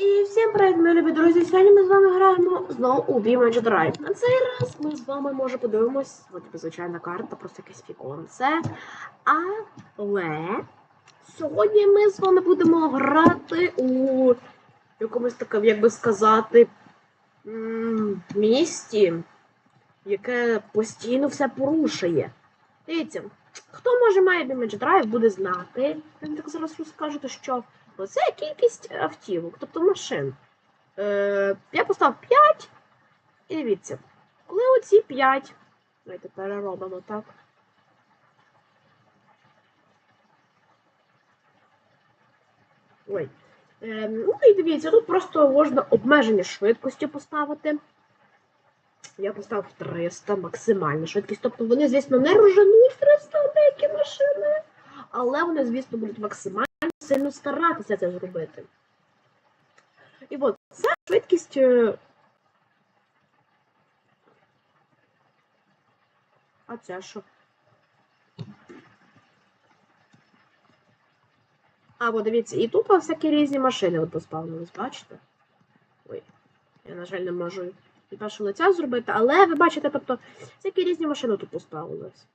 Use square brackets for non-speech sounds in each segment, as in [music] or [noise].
І всім привіт, мої любі друзі! Сьогодні ми з вами граємо знову у Beam Drive. На цей раз ми з вами може подивимось, от типу, звичайна карта, просто якесь віконце. Але сьогодні ми з вами будемо грати у якомусь такому, як би сказати, місті, яке постійно все порушує. Дивіться, хто може має Beam Drive, буде знати. Я так зараз розкажу, що Оце кількість автівок, тобто машин. Е, я поставив 5. І дивіться, коли оці 5. Давайте переробимо так. Ой. Е, ну і дивіться, тут просто можна обмеження швидкості поставити. Я поставив 300 максимальна швидкість. Тобто вони, звісно, не роженуть 300 деякі машини, але вони, звісно, будуть максимально сильно старатися це зробити. І от ця швидкість. е, А це що? А, бо дивіться, і тут всякі різні машини от поставились, бачите? Ой, я, на жаль, не можу і першого лиця зробити, але ви бачите, тобто, всякі різні машини тут поставились.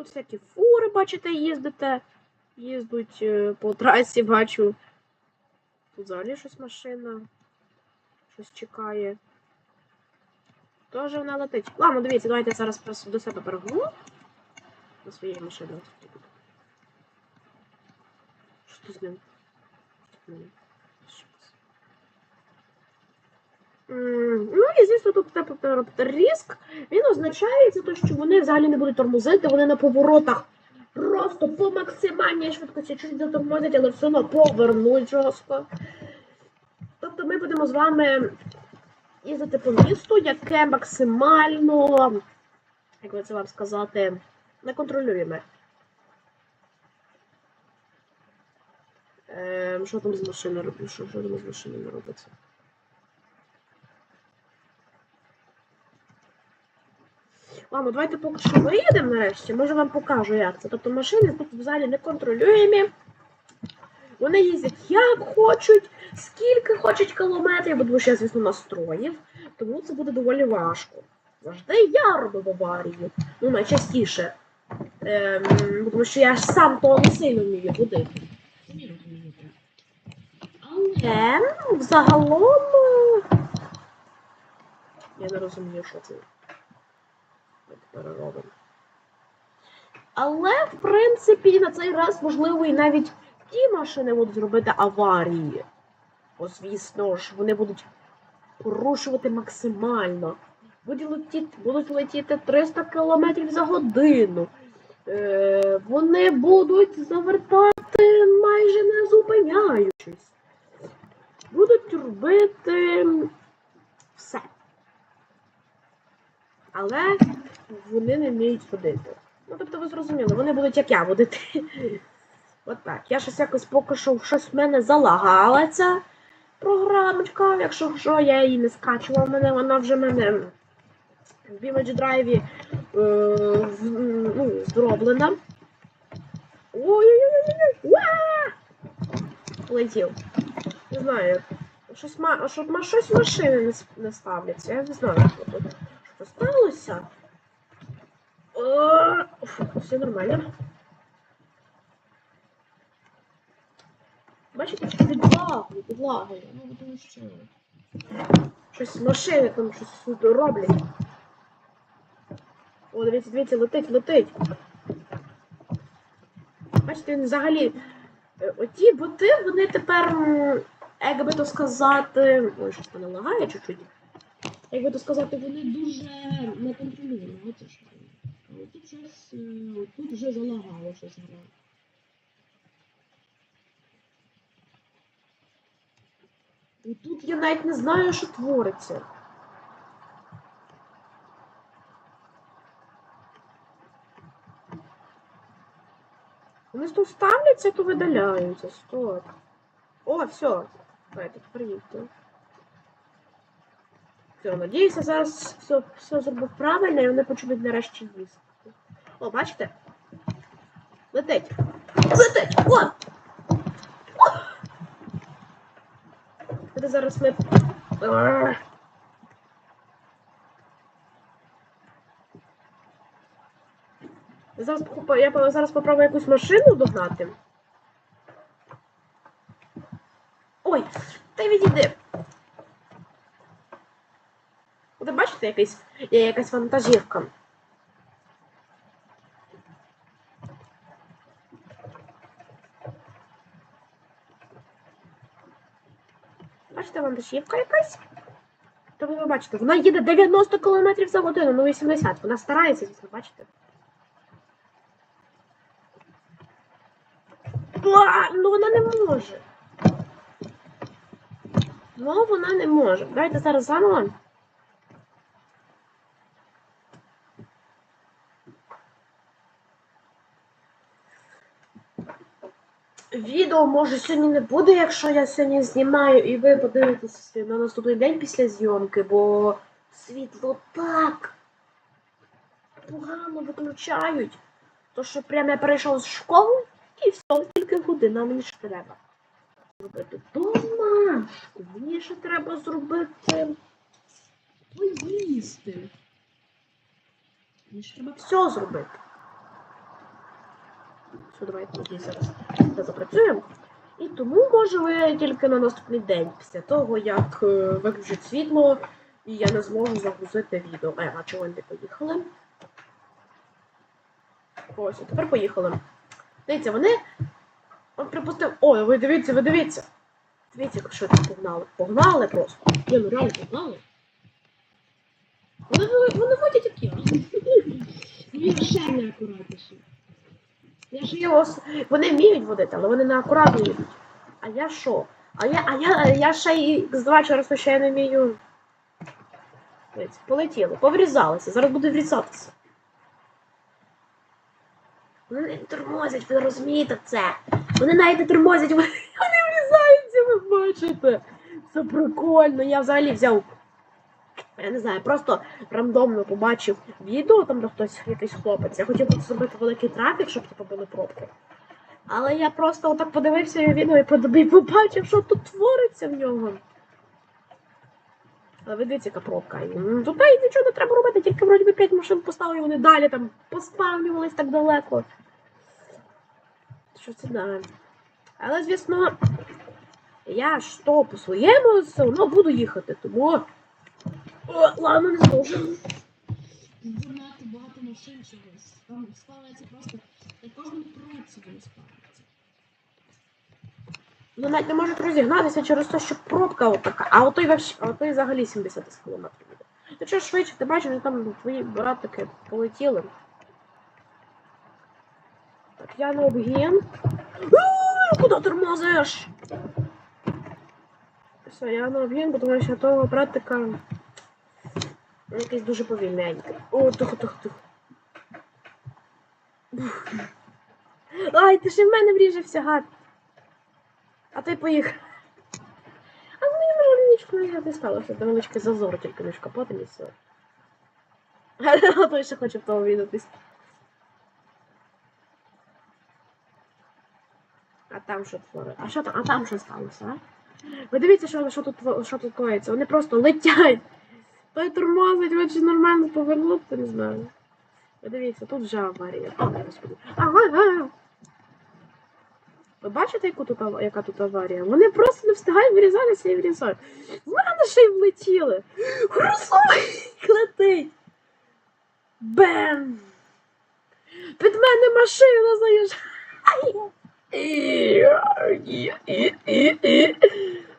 Тут всякі фури, бачите, їздите. Їздуть е, по трасі, бачу. Тут взагалі щось машина. Щось чекає. Тоже вона летить. Ладно, дивіться, давайте зараз до себе перегну. До своєї машини. Що з ним? М, Ну і звісно, тут риск. Він означає те, що вони взагалі не будуть тормозити, вони на поворотах просто по максимальній швидкості чуть затормозять, але все одно повернуть жорстко. Тобто ми будемо з вами їздити по місту, яке максимально, як би це вам сказати, неконтролюєме. Ем, що там з машиною робить? Що, там з машинами робиться? Ладно, давайте поки що виїдемо нарешті. Може вам покажу, як це. Тобто машини тут взагалі не контролюємі. Вони їздять як хочуть, скільки хочуть кілометрів, бо я, звісно, настроїв. Тому це буде доволі важко. Завжди я робив аварії. Ну, найчастіше. Ем, тому що я ж сам того не сильно вмію водити. Але ну, взагалом. е, Я не розумію, що це. Давайте переробимо. Але, в принципі, на цей раз, можливо, і навіть ті машини будуть зробити аварії. Бо, звісно ж, вони будуть порушувати максимально. Будуть летіти, будуть летіти 300 км за годину. Е, вони будуть завертати майже не зупиняючись. Будуть робити все. Але вони не вміють ходити. Ну, тобто, ви зрозуміли, вони будуть як я водити. От так. Я щось якось поки що щось в мене залагала ця програмочка. Якщо що, я її не скачувала мене, вона вже мене в Image Drive е, ну, зроблена. Ой-ой-ой! Уа! Полетів. Не знаю. Щось, ма... щоб щось машини не ставляться. Я не знаю, що тут. Що сталося? О, все нормально. Бачите, що підлагою, підлагою. Ну, тому що щось машини там щось роблять. О, дивіться, дивіться, летить, летить. Бачите, він взагалі. е, Оті боти, вони тепер, як би то сказати. Ой, щось мене лагає чуть-чуть. Як би то сказати, вони дуже не неконтрольовані. Оце що. А Тут щось, е, тут вже залагало щось гра. І тут я навіть не знаю, що твориться. Вони тут ставляться, то видаляються. Стоп. О, все. Давайте, приїдьте. Все, надіюся, зараз все все зробив правильно і вони почнуть нарешті їсти. О, бачите? Летить! Летить! О! О! Зараз ми. Зараз я зараз попробую якусь машину догнати. Ой, ти відійди! Бачите, якась, є якась вантажівка. Бачите, вантажівка якась? Тобто ви бачите, вона їде 90 км за годину, ну 80. Вона старається, звісно, бачите. А, ну вона не може. Ну, вона не може. Давайте зараз заново. Відео може сьогодні не буде, якщо я сьогодні знімаю і ви подивитесь на наступний день після зйомки, бо світло так погано виключають. То що прямо я перейшов з школи і все, тільки година мені ж треба. Зробити домашку. Мені ще треба зробити поїсти. Мені ж треба все зробити. Все, давайте тоді зараз це запрацюємо. І тому може тільки на наступний день, після того, як е, виключать світло, і я не зможу загрузити відео. Е, а чого не поїхали? Ось, тепер поїхали. Дивіться, вони. От припустив. Ой, ви дивіться, ви дивіться. Дивіться, що там погнали. Погнали просто. Ні, ну реально погнали. Вони, вони водять я. Він ще не акуратніше. Я ж його. с- Вони вміють водити, але вони не акуратно їдуть. А я що? А я, а я, я ще й X2 через не вмію. Дивіться, полетіли, поврізалися, зараз буде врізатися. Вони не тормозять, ви розумієте це. Вони навіть не тормозять, вони, [laughs] вони врізаються, ви бачите. Це прикольно. Я взагалі взяв. Я не знаю, просто рандомно побачив відео, там де хтось, якийсь хлопець. Я хотів зробити великий трафік, щоб типу були пробки. Але я просто отак подивився його відео і подоб- і побачив, що тут твориться в нього. Але ви дивіться, яка пробка. І, Тут нічого не треба робити, тільки вроді би 5 машин поставив, і вони далі там поспавнювались так далеко. Що це да. Але, звісно, я то по своєму все одно буду їхати, тому. Ладно, не зможу. Багато машин чогось. Там спалиться просто на кожному кроці воно спалиться. Ну навіть не можуть розігнатися через те, що пробка отака. А отой вообще, а отой взагалі 70 км буде. Ти що швидше, ти бачиш, що там твої братики полетіли. Так, я на обгін. Куди тормозиш? Все, я на обгін, тому що того братика він дуже повільненький. О, тихо, тихо, тихо. Ай, ти ще в мене вріжився, гад. А ти поїхав. А з моїм жолінічкою не сталося. Невеличкий зазор тільки між капотом і все. А [laughs] той ще хоче в того віддатись. А там що творить? А що там? А там що сталося, а? Ви дивіться, що, що тут коїться. Вони просто летять. Той тормозить, ви чи нормально повернути, не знаю. Ви дивіться, тут вже аварія. Ой, господи. Ага, ага. Ви бачите, яку тут, яка тут аварія? Вони просто не встигають вирізатися і вирізають. В мене ще й влетіли. Грузовик [laughs] летить. Бем! Під мене машина заїжджає. [laughs]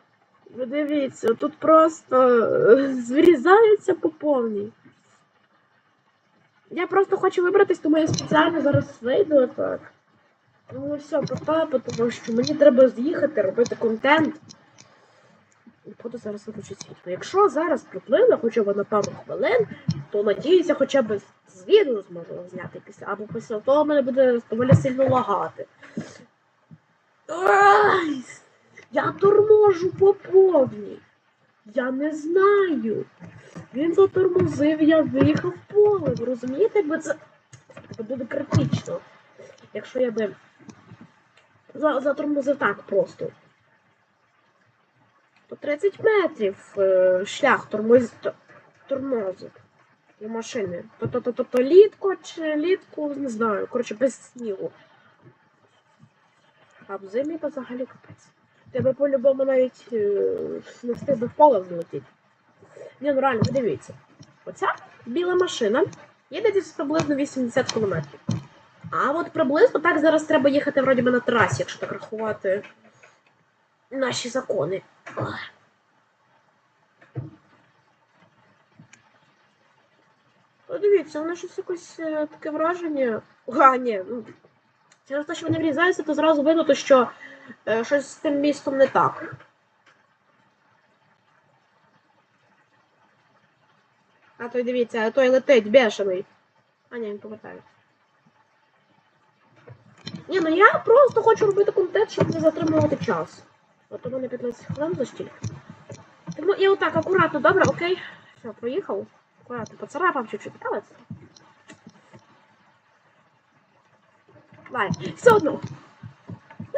Ви дивіться, тут просто е, [laughs] зрізаються по повній. Я просто хочу вибратись, тому я спеціально зараз вийду отак. Ну все, папа, тому що мені треба з'їхати, робити контент. Буду зараз виключити світло. Якщо зараз приплине хоча б на пару хвилин, то надіюся, хоча б з зможу зняти після. Або після того мене буде доволі сильно лагати. Ай! Я торможу по повній. Я не знаю. Він затормозив, я виїхав в поле. Ви розумієте, якби це, це буде критично. Якщо я би затормозив так просто. по 30 метрів е, шлях тормоз... тормозить у машини. То-то-то-то літко чи літку, не знаю. Коротше, без снігу. А в зимі то взагалі капець. Тебе по-любому навіть е, не встиг би в поле злетіти. Ні, ну реально, подивіться. Оця біла машина їде десь приблизно 80 км. А от приблизно так зараз треба їхати вроді би на трасі, якщо так рахувати наші закони. Ох. Ну, дивіться, воно щось якось е, таке враження. А, ні, ну. Через те, що вони врізаються, то зразу видно, що щось з тим містом не так. А той дивіться, а той летить бешений. А ні, він повертається. Ні, ну я просто хочу робити контент, щоб не затримувати час. От у мене 15 хвилин за стільки. Тому я отак акуратно, добре, окей. Все, проїхав. Акуратно, поцарапав чуть-чуть палець. Давай, все одно.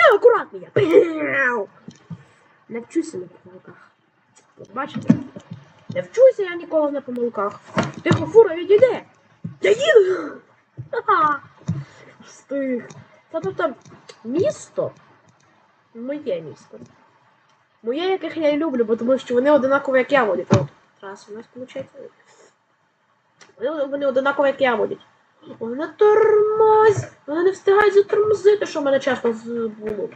Не, акуратно я. Піу. Не вчуся на помилках. Бачите? Не вчуся я ніколи на помилках. Тихо, фура, відійди! Я їду! Ха-ха! Встиг. Та тобто місто. Моє місто. Моє, яких я і люблю, бо тому що вони одинаково, як я водять. Раз у нас виходить. Вони, одинаково, як я водять. Вони тормозь! Вони не встигають затормозити, що в мене часто було.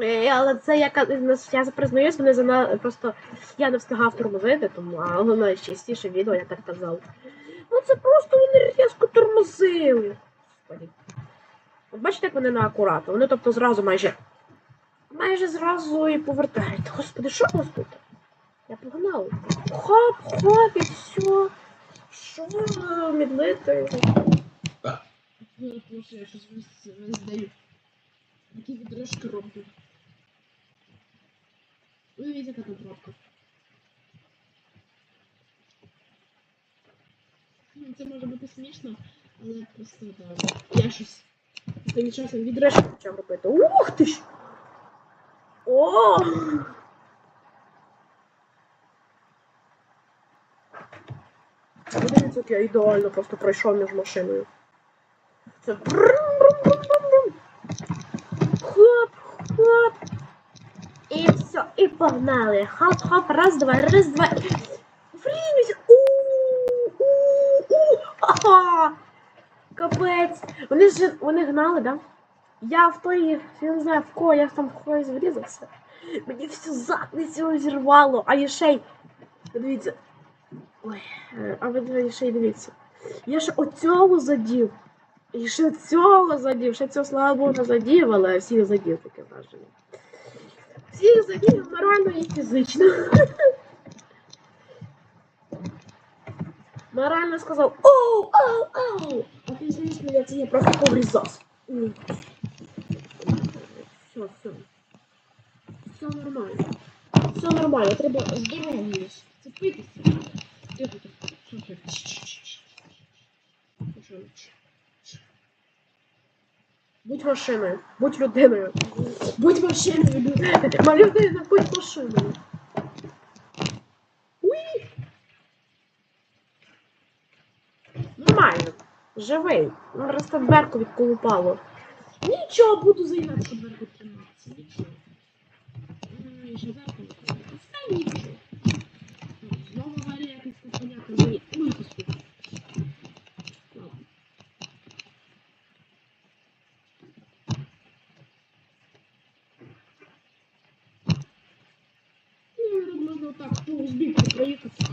Е, Але це я, я признаюсь, вони зана... просто я не встигав тормозити, тому а воно найчастіше відео, я так казав. Ну це просто вони різко тормозили. Господи. Бачите, як вони на акуратно. Вони тобто зразу майже. Майже зразу і повертають. Господи, що у вас тут? Я погнала. Хоп, хоп, і все. Що ви мідлите? Ну, прошу, я щось весь здаю. Такі роблю. Уявіть, яка там пробка. Ну, Це може бути смішно, але просто так. Я щось тим часом Відрешки почав робити. Ух ти ж! О! Подивіться, як я ідеально просто пройшов між машиною. Це. Хоп, хоп. І все, і погнали. Хоп-хоп, раз, два, раз, два. Фрімісь. У-у-у. Ха-ха. Капець. Вони ж вони гнали, да? Я в той, я не знаю в кого, я там в когось врізався. Мені всю задницю зірвало, а я ще й. Дивіться. Ой, е, а ви ще й дивіться. Я ще оцього задів. І ще цього задів, ще цього, слава Богу, задів, але всіх задів таке враження. Всіх задів морально і фізично. Морально сказав оу, оу, оу. А фізично я це я просто поврізав. Все, все. Все нормально. Все нормально, треба здоров'я. Цепитися. Що, чш. Чш. Будь машиною, будь людиною. Будь машиною, людина. Людина, будь машиною. Уй! Нормально. Живий. Просто дверку відколупало. Нічого, буду за дверку триматися. Нічого. Ну, і ще дверку не триматися. Та нічого. Знову аварія якась непонятна. Ні, ой, господи. Ладно. Ну, тут можна отак по